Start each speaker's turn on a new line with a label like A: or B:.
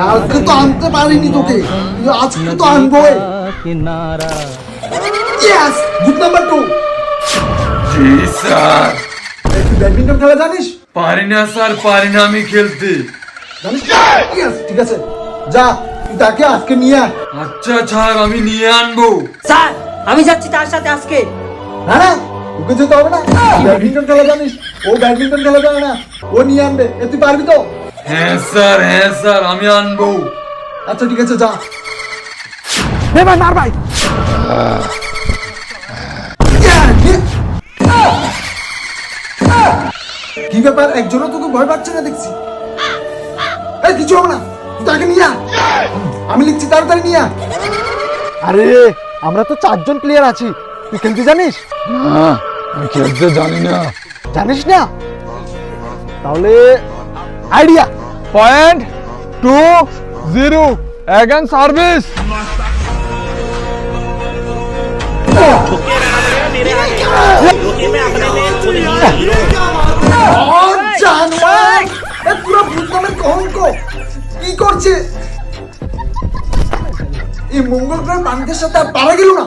A: কালকে তো আনতে পারিনি তোকে। আজকে তো
B: আনব
A: ইয়েস গুড নাম্বার টু
C: জি স্যার।
A: তুই ব্যাডমিন্টন খেলা জানিস?
C: পারি না স্যার পারি না আমি খেলতে।
A: জানিস? ইয়েস ঠিক আছে। যা তুই তাকে আজকে নিয়ে আয়।
C: আচ্ছা স্যার আমি নিয়ে আনব।
D: স্যার আমি যাচ্ছি তার সাথে আজকে।
A: না না ওকে যেতে হবে না। ব্যাডমিন্টন খেলা জানিস? ও ব্যাডমিন্টন খেলা জানে না। ও নিয়ে আনবে। এ তুই পারবি তো?
C: হ্যাঁ স্যার হ্যাঁ স্যার আমি আনব।
A: আচ্ছা ঠিক আছে যা।
E: হে ভাই মার ভাই।
A: কি ব্যাপার? একজনও তোকে ভয় পাচ্ছে না দেখছি। এই কিছু হবে না। তুই তাকে নিয়ে। আমি লিখছি তাড়াতাড়ি নিয়ে।
E: আরে আমরা তো চারজন প্লেয়ার আছি। তুই খেলতে জানিস?
C: না আমি খেলতে জানি না।
E: জানিস না? তাহলে idea point two zero again service
A: কি করছে? এই মঙ্গল গ্রহের মানুষের সাথে আর পারা গেল না।